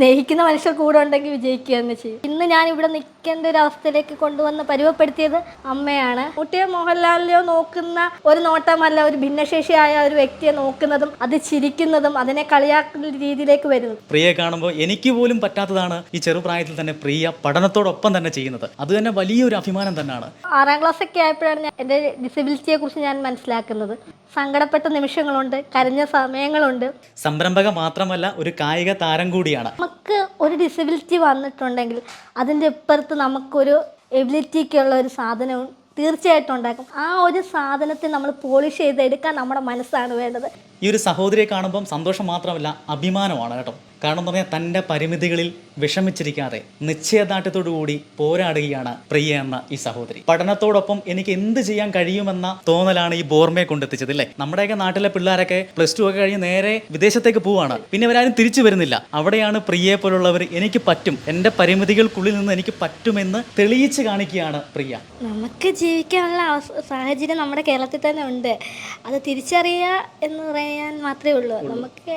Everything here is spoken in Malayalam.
സ്നേഹിക്കുന്ന മനുഷ്യർ കൂടെ ഉണ്ടെങ്കിൽ വിജയിക്കുക എന്ന് ചെയ്യും. ഇന്ന് ഞാൻ ഇവിടെ നിൽക്കേണ്ട ഒരു അവസ്ഥയിലേക്ക് കൊണ്ടുവന്ന് പരുവപ്പെടുത്തിയത് അമ്മയാണ്. കുട്ടിയെ മോഹൻലാലിനെയോ നോക്കുന്ന ഒരു നോട്ടമല്ല ഒരു ഭിന്നശേഷിയായ ഒരു വ്യക്തിയെ നോക്കുന്നതും അത് ചിരിക്കുന്നതും അതിനെ കളിയാക്കുന്ന രീതിയിലേക്ക് വരുന്നത്. പ്രിയയെ കാണുമ്പോൾ എനിക്ക് പോലും പറ്റാത്തതാണ് ഈ ചെറുപ്രായത്തിൽ തന്നെ പ്രിയ പഠനത്തോടൊപ്പം തന്നെ ചെയ്യുന്നത്. അത് തന്നെ വലിയൊരു അഭിമാനം തന്നെയാണ്. ആറാം ക്ലാസ് ഒക്കെ ആയപ്പോഴാണ് ഞാൻ എന്റെ ഡിസബിലിറ്റിയെ കുറിച്ച് ഞാൻ മനസ്സിലാക്കുന്നത്. സങ്കടപ്പെട്ട നിമിഷങ്ങളുണ്ട് കരഞ്ഞ സമയങ്ങളുണ്ട്. സംരംഭക മാത്രമല്ല ഒരു കായിക താരം കൂടിയാണ്. നമുക്ക് ഒരു ഡിസബിലിറ്റി വന്നിട്ടുണ്ടെങ്കിൽ അതിന്റെ ഇപ്പുറത്ത് നമുക്കൊരു എബിലിറ്റിക്കുള്ള ഒരു സാധനവും തീർച്ചയായിട്ടും ഉണ്ടാക്കും. ആ ഒരു സാധനത്തെ നമ്മൾ പോളിഷ് ചെയ്തെടുക്കാൻ നമ്മുടെ മനസ്സാണ് വേണ്ടത്. ഈ ഒരു സഹോദരിയെ കാണുമ്പം സന്തോഷം മാത്രമല്ല അഭിമാനമാണ് കേട്ടോ. കാരണം എന്ന് പറഞ്ഞാൽ തന്റെ പരിമിതികളിൽ വിഷമിച്ചിരിക്കാതെ നിശ്ചയദാർഢ്യത്തോടു കൂടി പോരാടുകയാണ് പ്രിയ എന്ന ഈ സഹോദരി. പഠനത്തോടൊപ്പം എനിക്ക് എന്ത് ചെയ്യാൻ കഴിയുമെന്ന തോന്നലാണ് ഈ ബോർമയെ കൊണ്ടെത്തിച്ചത് അല്ലേ? നമ്മുടെയൊക്കെ നാട്ടിലെ പിള്ളേരൊക്കെ പ്ലസ് ടു ഒക്കെ കഴിഞ്ഞ് നേരെ വിദേശത്തേക്ക് പോവാണ്. പിന്നെ അവരാരും തിരിച്ചു വരുന്നില്ല. അവിടെയാണ് പ്രിയയെ പോലുള്ളവർ എനിക്ക് പറ്റും. എന്റെ പരിമിതികൾക്കുള്ളിൽ നിന്ന് എനിക്ക് പറ്റുമെന്ന് തെളിയിച്ച് കാണിക്കുകയാണ് പ്രിയ. നമുക്ക് ജീവിക്കാനുള്ള സാഹചര്യം നമ്മുടെ കേരളത്തിൽ തന്നെ ഉണ്ട്. അത് തിരിച്ചറിയുക എന്ന് പറയാൻ മാത്രമേ ഉള്ളൂ. നമുക്ക്